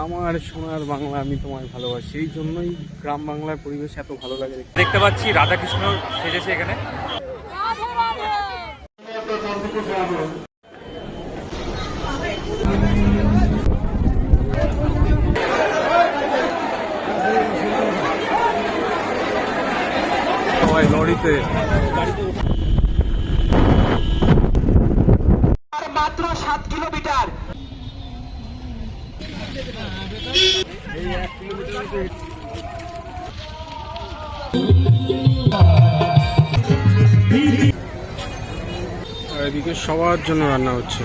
আমার সোনার বাংলা আমি তোমায় ভালোবাসি, এই জন্যই গ্রাম বাংলার পরিবেশ এত ভালো লাগে। দেখতে। পাচ্ছি রাধাকৃষ্ণ সেজেছে এখানে। মাত্র সাত কিলোমিটার। আর এদিকে সবার জন্য রান্না হচ্ছে।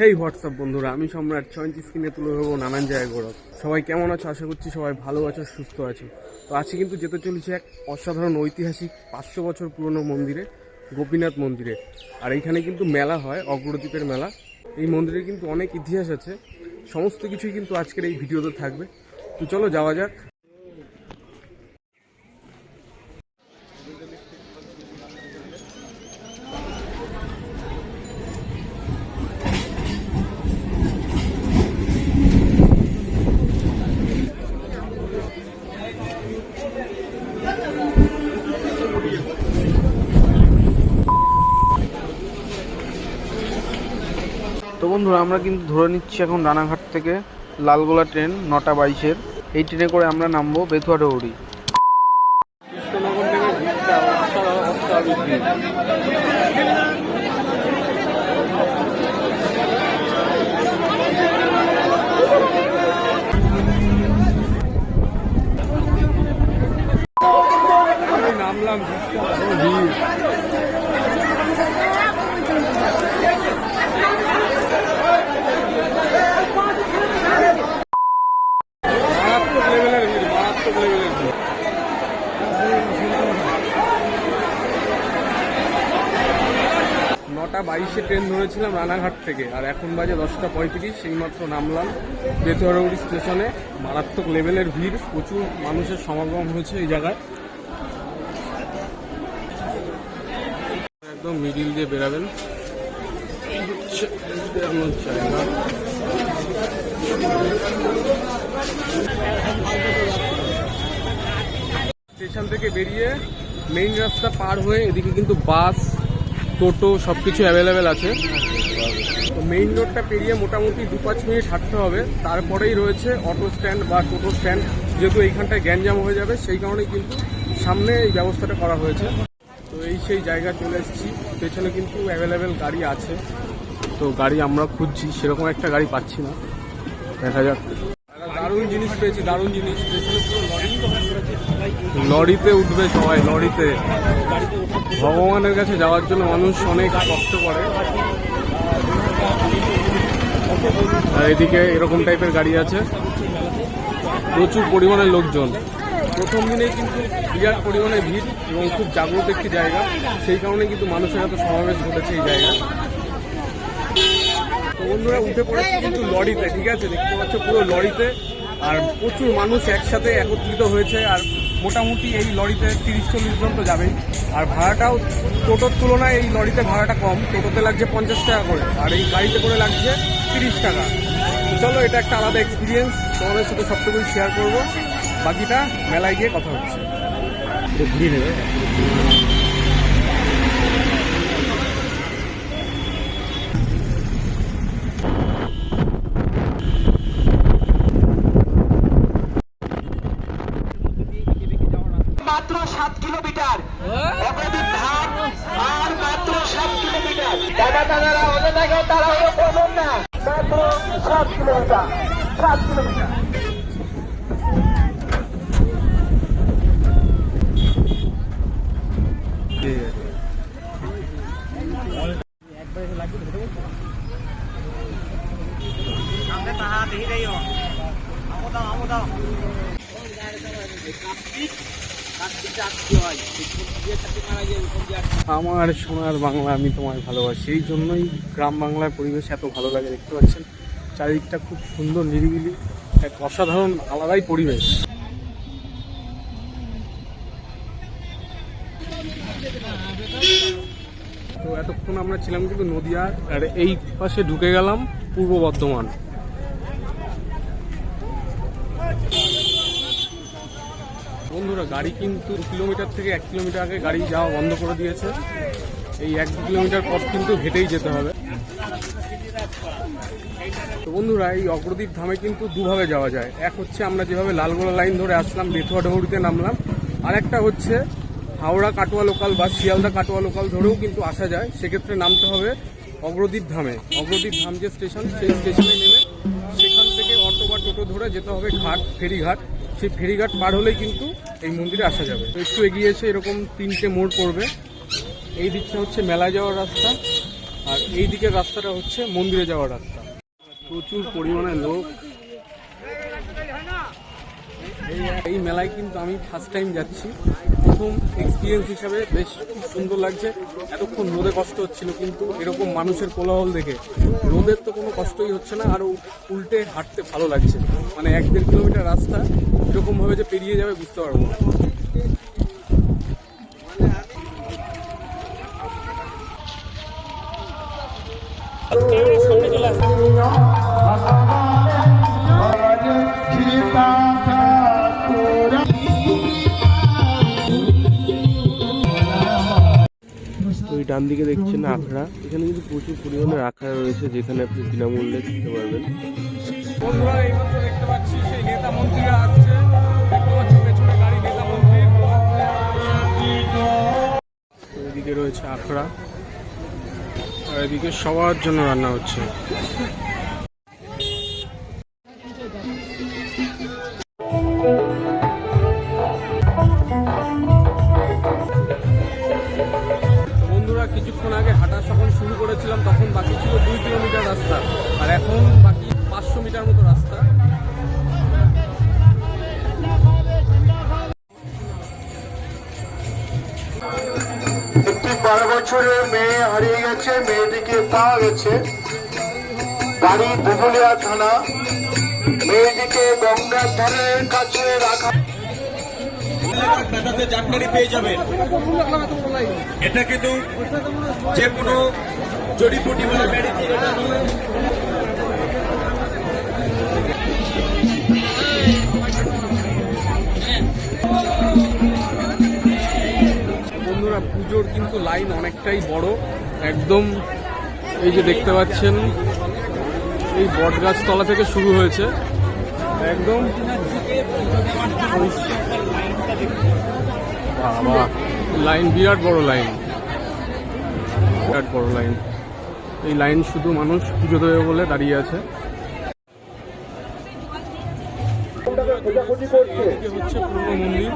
হেই হোয়াটসঅ্যাপ বন্ধুরা? আমি সম্রাট। চয়েন্ট স্ক্রিনে তুলে ধরবো নানান জায়গায় গৌরব। সবাই কেমন আছো? আশা করছি সবাই ভালো আছো, সুস্থ আছো। তো আজকে কিন্তু যেতে চলেছে এক অসাধারণ ঐতিহাসিক পাঁচশো বছর পুরনো মন্দিরে, গোপীনাথ মন্দিরে। আর এইখানে কিন্তু মেলা হয়, অগ্রদ্বীপের মেলা। এই মন্দিরে কিন্তু অনেক ইতিহাস আছে। সমস্ত কিছুই কিন্তু আজকের এই ভিডিওতে থাকবে। তো চলো যাওয়া যাক। বন্ধুরা, আমরা কিন্তু ধরে নিচ্ছি এখন রানাঘাট থেকে লালগোলা ট্রেন নটা বাইশের। এই ট্রেনে করে আমরা নামবো বেথুয়া ডৌড়ি নামলাম ভিড় মারাত্মক লেভেলের ভিড় মারাত্মক লেভেলের ভিড় নটা বাইশে ট্রেন ধরেছিলাম রানাঘাট থেকে। আর এখন বাজে দশটা পঁয়ত্রিশ, সেইমাত্র নামলাম বেতরৌড়ি স্টেশনে। মারাত্মক লেভেলের ভিড়, প্রচুর মানুষের সমাগম হয়েছে এই জায়গায়। একদম মিডিল দিয়ে বেরাবেন। স্টেশন থেকে বেরিয়ে মেইন রাস্তা পার হয়ে এদিকে কিন্তু বাস টোটো সব কিছু অ্যাভেলেবেল আছে। তো মেইন রোডটা পেরিয়ে মোটামুটি দু পাঁচ মিনিট হাঁটতে হবে। তারপরেই রয়েছে অটো স্ট্যান্ড বা টোটো স্ট্যান্ড যেহেতু এইখানটায় গ্যাঞ্জাম হয়ে যাবে, সেই কারণেই কিন্তু সামনে এই ব্যবস্থাটা করা হয়েছে। তো এই সেই জায়গা চলে এসেছি। পেছনে কিন্তু অ্যাভেলেবেল গাড়ি আছে। তো গাড়ি আমরা খুঁজছি, সেরকম একটা গাড়ি পাচ্ছি না। দেখা যাক। দারুণ জিনিস পেয়েছি, দারুণ জিনিস। পেছনে পুরো লরি লরিতে উঠবে সবাই, লরিতে। ভগবানের কাছে যাওয়ার জন্য মানুষ অনেক কষ্ট করে। এদিকে এরকম টাইপের গাড়ি আছে। প্রচুর পরিমাণে লোকজন। প্রথম দিনে কিন্তু বিরাট পরিমাণে ভিড় এবং খুব জাগ্রত একটি জায়গা। সেই কারণে কিন্তু মানুষের এত সমাবেশ ঘটেছে এই জায়গা তো বন্ধুরা, উঠে পড়েছে কিন্তু লরিতে, ঠিক আছে? দেখতে পাচ্ছ পুরো লরিতে। আর প্রচুর মানুষ একসাথে একত্রিত হয়েছে, আর মোটামুটি এই লরিতে তিরিশ চল্লিশ জন তো যাবেই। আর ভাড়াটাও টোটোর তুলনায় এই লরিতে ভাড়াটা কম, টোটোতে লাগছে পঞ্চাশ টাকা করে, আর এই গাড়িতে করে লাগছে তিরিশ টাকা। চলো, এটা একটা আলাদা এক্সপিরিয়েন্স তোমাদের সাথে সবটুকুই শেয়ার করব। বাকিটা মেলায় গিয়ে কথা হচ্ছে। ঘুরিয়ে নেবে মাত্র সাত কিলোমিটার অগ্রদীপ ধাম আর মাত্র সাত কিলোমিটার দাদা দাদারা ওদের দেখে তারা হলো করবেন না মাত্র সাত কিলোমিটার আমার সোনার বাংলা আমি তোমায় ভালোবাসি। এই জন্যই গ্রাম বাংলার পরিবেশ এত ভালো লাগে, দেখতে পাচ্ছেন? চারিদিকটা খুব সুন্দর, নিরিবিলি, এক অসাধারণ আলাদাই পরিবেশ। তো এতক্ষণ আমরা ছিলাম কিন্তু নদিয়া আর এই পাশে ঢুকে গেলাম পূর্ব বর্ধমান। বন্ধুরা, গাড়ি কিন্তু কিলোমিটার থেকে এক কিলোমিটার আগে গাড়ি যাওয়া বন্ধ করে দিয়েছে। এই এক কিলোমিটার পথ কিন্তু হেঁটেই যেতে হবে। তো বন্ধুরা, এই অগ্রদীপ ধামে কিন্তু দুভাবে যাওয়া যায়। এক হচ্ছে আমরা যেভাবে লালগোলা লাইন ধরে আসলাম, বেথুয়া ডহরিতে নামলাম। আর একটা হচ্ছে হাওড়া কাটোয়া লোকাল বা শিয়ালদা কাটোয়া লোকাল ধরেও কিন্তু আসা যায়। সেক্ষেত্রে নামতে হবে অগ্রদীপ ধামে। অগ্রদীপ ধাম যে স্টেশন, সেই স্টেশনে নেমে সেখান থেকে অটো বা টোটো ধরে যেতে হবে ঘাট, ফেরিঘাট। সেই ফেরিঘাট পার হলেই কিন্তু এই মন্দিরে আসা যাবে। তো একটু এগিয়ে এসে এরকম তিনটে মোড় পড়বে। এই দিকটা হচ্ছে মেলায় যাওয়ার রাস্তা, আর এই দিকের রাস্তাটা হচ্ছে মন্দিরে যাওয়ার রাস্তা। প্রচুর পরিমাণে লোক। এই মেলায় কিন্তু আমি ফার্স্ট টাইম যাচ্ছি। প্রথম এক্সপিরিয়েন্স হিসাবে বেশ খুব সুন্দর লাগছে। এতক্ষণ রোদে কষ্ট হচ্ছিল, কিন্তু এরকম মানুষের কোলাহল দেখে রোদের তো কোনো কষ্টই হচ্ছে না, আর উল্টে হাঁটতে ভালো লাগছে। মানে এক দেড় কিলোমিটার রাস্তা এরকমভাবে যে পেরিয়ে যাবে বুঝতে পারব না। ওই ডান দিকে দেখছেন আখড়া। এখানে কিন্তু প্রচুর পরিমাণে আখড়া রয়েছে যেখানে আপনি বিনামূল্যে কিনতে পারবেন। বন্ধুরা এইমাত্র দেখতে পাচ্ছি সেই নেতা মন্ত্রীরা আসছে। দেখতে পাচ্ছি পেছনে গাড়ি নেতা মন্ত্রী। এদিকে রয়েছে আখড়া। এদিকে সবার জন্য রান্না হচ্ছে। বন্ধুরা, কিছুক্ষণ আগে হাঁটা যখন শুরু করেছিলাম, তখন বাকি ছিল দুই কিলোমিটার রাস্তা। আর এখন বাকি পাঁচশো মিটার মতো রাস্তা। একটি বারো বছরের গেছে মেয়েটিকে পাওয়া গেছে। গাড়ি দুবুলিয়া থানা। মেয়েটিকে গঙ্গার ধারের কাছে রাখা ব্যথাতে পেয়ে যাবেন। এটা কিন্তু যে কোনো জড়িপুটি বন্ধুরা পুজোর কিন্তু লাইন অনেকটাই বড়। একদম এই যে দেখতে পাচ্ছেন, এই বটগাছতলা থেকে শুরু হয়েছে। একদম। লাইন, বিরাট বড় লাইন। বিরাট বড় লাইন। এই লাইন শুধু মানুষ পুজো দেবে বলে দাঁড়িয়ে আছে। হচ্ছে পূর্ণ মন্দির।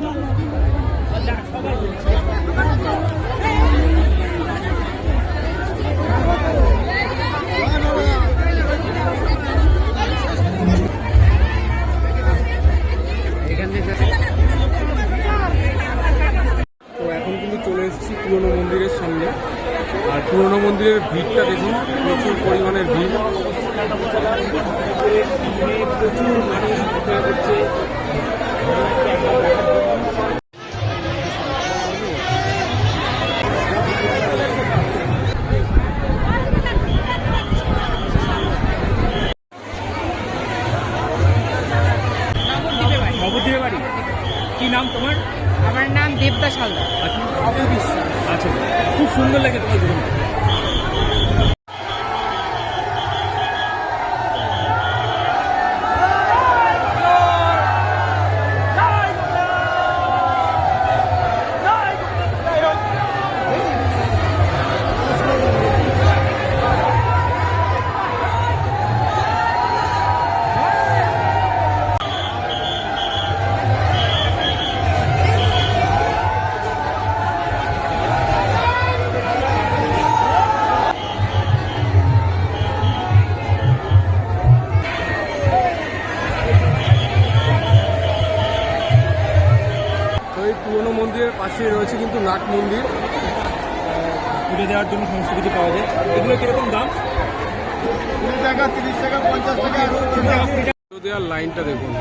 পুরনো মন্দিরের ভিড়টা দেখুন প্রচুর পরিমাণের ভিড়। প্রচুর মানুষ আমার নাম দেবদাস হালদার। আচ্ছা খুব সুন্দর লাগে তোমার পাওয়া যায়। এগুলো কীরকম দাম? পুজো দেওয়ার লাইনটা দেখুন।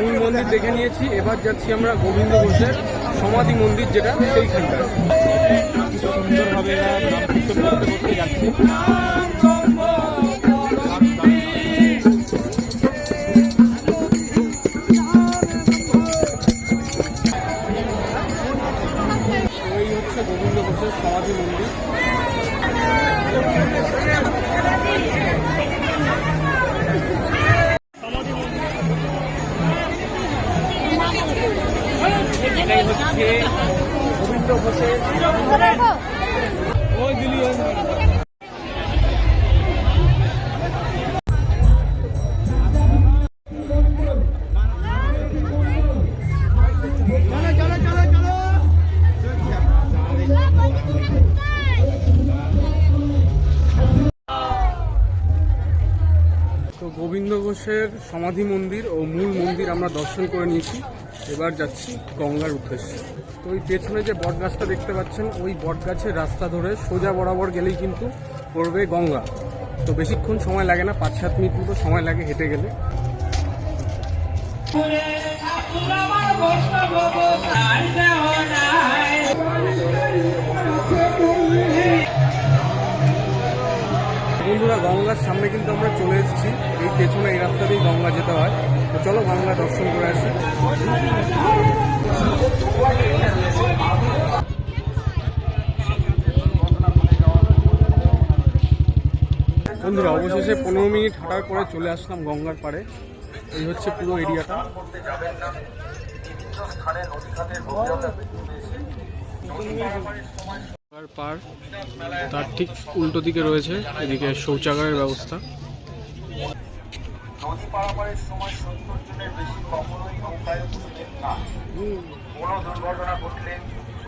মূল মন্দির দেখে নিয়েছি। এবার যাচ্ছি আমরা গোবিন্দ ঘোষের সমাধি মন্দির যেটা সেইখানটায়। সুন্দরভাবে এরা করতে করতে যাচ্ছে। সমাধি মন্দির ও মূল মন্দির আমরা দর্শন করে নিয়েছি। এবার যাচ্ছি গঙ্গার উদ্দেশ্যে। তো ওই পেছনে যে বট গাছটা দেখতে পাচ্ছেন, ওই বট গাছের রাস্তা ধরে সোজা বরাবর গেলেই কিন্তু পড়বে গঙ্গা। তো বেশিক্ষণ সময় লাগে না পাঁচ সাত মিনিট মতো সময় লাগে হেঁটে গেলে। বন্ধুরা, গঙ্গার সামনে কিন্তু আমরা চলে এসেছি। এই পেছনে, এই রাস্তা দিয়েই গঙ্গা যেতে হয়। তো চলো গঙ্গা দর্শন করে আসি। বন্ধুরা, অবশেষে পনেরো মিনিট হাঁটার পরে চলে আসলাম গঙ্গার পাড়ে। এই হচ্ছে পুরো এরিয়াটা। গঙ্গার পার। তার ঠিক উল্টো দিকে রয়েছে এদিকে শৌচাগারের ব্যবস্থা। নদী পারাপারের সময় সত্তর জনের বেশি কখনোই নৌকায় উঠবেন না। কোনো দুর্ঘটনা ঘটলে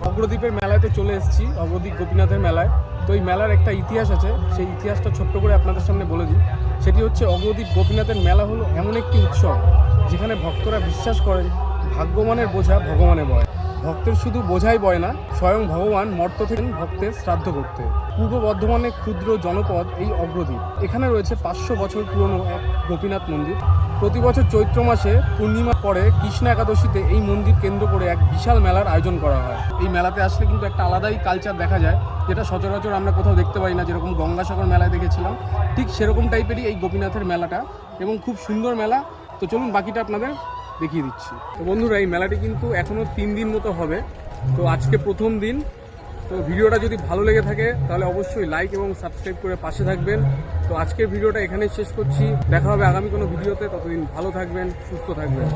অগ্রদ্বীপের মেলায় তো চলে এসেছি অগ্রদ্বীপ গোপীনাথের মেলায়। তো এই মেলার একটা ইতিহাস আছে সেই ইতিহাসটা ছোট্ট করে আপনাদের সামনে বলে দিই। সেটি হচ্ছে অগ্রদ্বীপ গোপীনাথের মেলা হলো এমন একটি উৎসব যেখানে ভক্তরা বিশ্বাস করেন ভাগ্যবানের বোঝা ভগবানের বয়। ভক্তের শুধু বোঝাই বয় না, স্বয়ং ভগবান মর্ত থেকে ভক্তের শ্রাদ্ধ করতে। পূর্ব বর্ধমানে ক্ষুদ্র জনপদ এই অগ্রদ্বীপ। এখানে রয়েছে পাঁচশো বছর পুরনো এক গোপীনাথ মন্দির। প্রতি বছর চৈত্র মাসে পূর্ণিমা পরে কৃষ্ণ একাদশীতে এই মন্দির কেন্দ্র করে এক বিশাল মেলার আয়োজন করা হয়। এই মেলাতে আসলে কিন্তু একটা আলাদাই কালচার দেখা যায়, যেটা সচরাচর আমরা কোথাও দেখতে পাই না, যেরকম গঙ্গাসাগর মেলায় দেখেছিলাম। ঠিক সেরকম টাইপেরই এই গোপীনাথের মেলাটা এবং খুব সুন্দর মেলা। তো চলুন বাকিটা আপনাদের দেখিয়ে দিচ্ছি। তো বন্ধুরা, এই মেলাটি কিন্তু এখনও তিন দিন মতো হবে। তো আজকে প্রথম দিন। তো ভিডিওটা যদি ভালো লেগে থাকে, তাহলে অবশ্যই লাইক এবং সাবস্ক্রাইব করে পাশে থাকবেন। তো আজকের ভিডিওটা এখানেই শেষ করছি। দেখা হবে আগামী কোনো ভিডিওতে। ততদিন ভালো থাকবেন, সুস্থ থাকবেন।